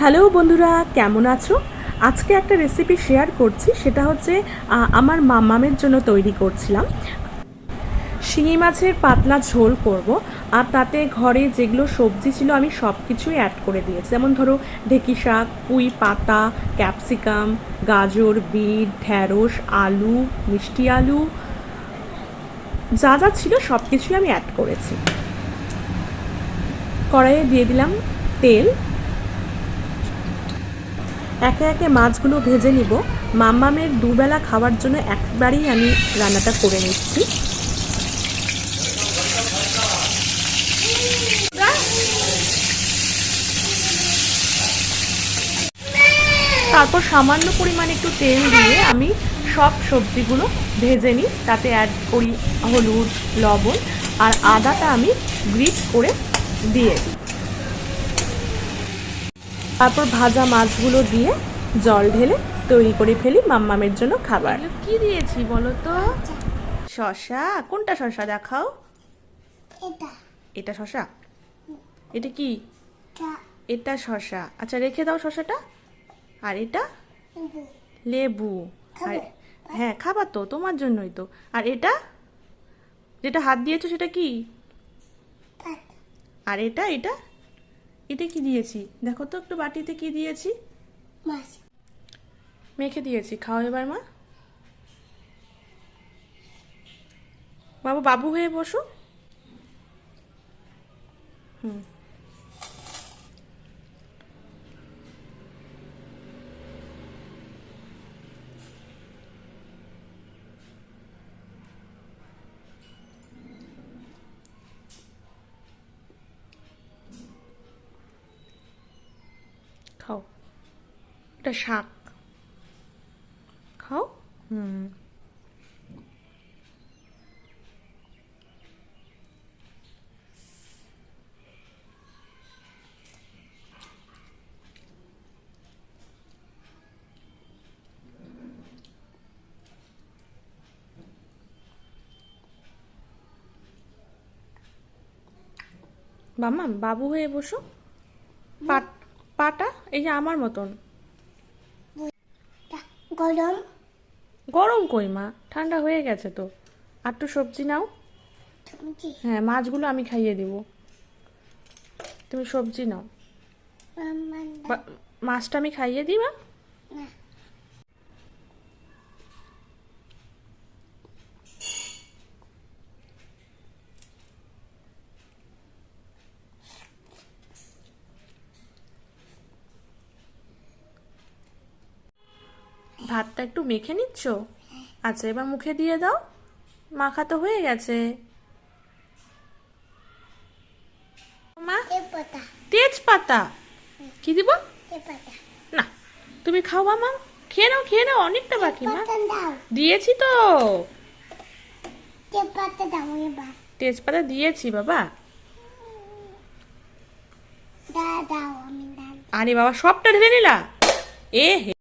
Hello বন্ধুরা, কেমন আছো? আজকে একটা রেসিপি শেয়ার করছি, সেটা হচ্ছে আমার মামামের জন্য তৈরি করছিলাম। শিঙি মাছের পাতলা ঝোল করব, আর তাতে ঘরে যেগুলো সবজি ছিল আমি সব কিছুই অ্যাড করে দিয়েছি। যেমন ধরো, ঢেকি শাক, পুঁই পাতা ক্যাপসিকাম গাজর, বিট ঢ্যাঁড়স আলু, মিষ্টি আলু, যা যা ছিল সব কিছুই আমি অ্যাড করেছি। কড়াইয়ে দিয়ে দিলাম তেল। একে একে মাছগুলো ভেজে নিব। মাম্মামের দুবেলা খাওয়ার জন্য একবারেই আমি রান্নাটা করে নিচ্ছি। তারপর সামান্য পরিমাণে একটু তেল দিয়ে আমি সব সবজিগুলো ভেজে নিই। তাতে অ্যাড করি হলুদ, লবণ আর আদাটা আমি গ্রিট করে দিয়ে দিই। তারপর ভাজা মাছগুলো দিয়ে জল ঢেলে তৈরি করে ফেলি মাম্মামের জন্য খাবার। কি দিয়েছি বলো তো? শশা কোনটা শশা দেখাও? এটা। এটা শশা এটা কি? এটা। শশা আচ্ছা রেখে দাও শশাটা আর এটা? লেবু। আর হ্যাঁ খাবার তো তোমার জন্যই তো। আর এটা? যেটা হাত দিয়েছ সেটা কি? আর এটা? এটা? এটা কি দিয়েছি? দেখো তো একটু বাটিতে কি দিয়েছি? মেখে দিয়েছি। খাও এবার মা। বাবু বাবু হয়ে বসো। হুম। খাও। এটা শাক। খাও? হুম। বাবু হয়ে বসো। পাটা? এই যে আমার মতন। গরম? গরম কই মা? ঠান্ডা হয়ে গেছে তো। আর একটু সবজি নাও। হ্যাঁ মাছগুলো আমি খাইয়ে দিব। তুমি সবজি নাও। মাছটা আমি খাইয়ে দিই মা না ভাতটা একটু মেখে নিচ্ছ? আচ্ছা এবার মুখে দিয়ে দাও। মাখা তো হয়ে গেছে। মা তেজপাতা। কি দিব? না তুমি খাও মা। খেয়ে নাও খেয়ে নাও অনেকটা বাকি মা। দিয়েছি তো। তেজপাতা দিয়েছি বাবা। আরে বাবা সবটা ঢেলে নিলা? এ হে।